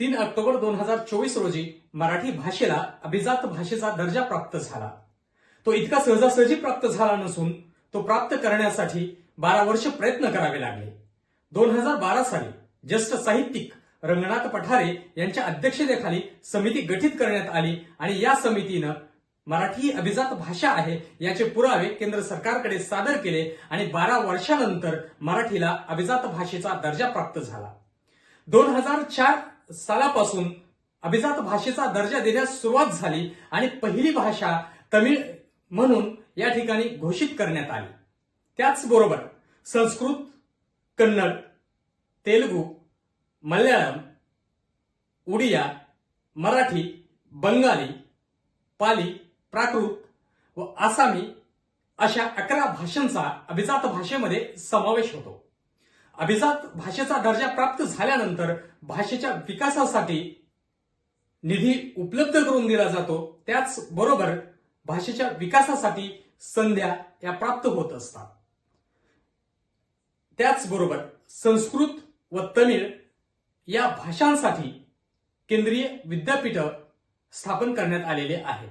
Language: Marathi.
तीन ऑक्टोबर दोन हजार चोवीस रोजी मराठी भाषेला अभिजात भाषेचा दर्जा प्राप्त झाला. तो इतका सहजासहजी प्राप्त झाला नसून तो प्राप्त करण्यासाठी बारा वर्ष प्रयत्न करावे लागले. दोन हजार बारा साली ज्येष्ठ साहित्यिक रंगनाथ पठारे यांच्या अध्यक्षतेखाली समिती गठीत करण्यात आली आणि या समितीनं मराठी ही अभिजात भाषा आहे याचे पुरावे केंद्र सरकारकडे सादर केले आणि बारा वर्षानंतर मराठीला अभिजात भाषेचा दर्जा प्राप्त झाला. दोन हजार चार सालापासून अभिजात भाषेचा दर्जा देण्यास सुरुवात झाली आणि पहिली भाषा तमिळ म्हणून या ठिकाणी घोषित करण्यात आली. त्याचबरोबर संस्कृत कन्नड तेलुगू मल्याळम उडिया मराठी बंगाली पाली प्राकृत व आसामी अशा अकरा भाषांचा अभिजात भाषेमध्ये समावेश होतो. अभिजात भाषेचा दर्जा प्राप्त झाल्यानंतर भाषेच्या विकासासाठी निधी उपलब्ध करून दिला जातो. त्याचबरोबर भाषेच्या विकासासाठी संध्या या प्राप्त होत असतात. त्याचबरोबर संस्कृत व तमिळ या भाषांसाठी केंद्रीय विद्यापीठ स्थापन करण्यात आलेले आहे